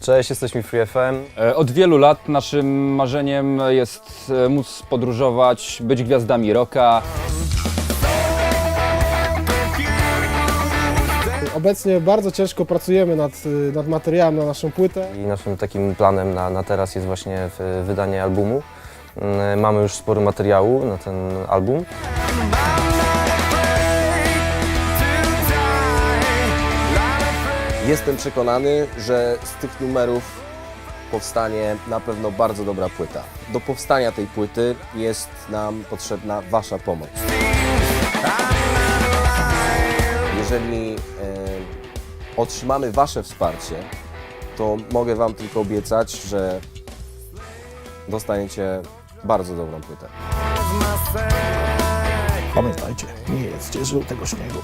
Cześć, jesteśmy Free FM. E, Od wielu lat naszym marzeniem jest e, móc podróżować, być gwiazdami rocka. Obecnie bardzo ciężko pracujemy nad, y, nad materiałem na naszą płytę. I naszym takim planem na, na teraz jest właśnie w- wydanie albumu. Mm, Mamy już sporo materiału na ten album. Jestem przekonany, że z tych numerów powstanie na pewno bardzo dobra płyta. Do powstania tej płyty jest nam potrzebna Wasza pomoc. Jeżeli e, otrzymamy Wasze wsparcie, to mogę Wam tylko obiecać, że dostaniecie bardzo dobrą płytę. Pamiętajcie, nie jedzcie żółtego śniegu.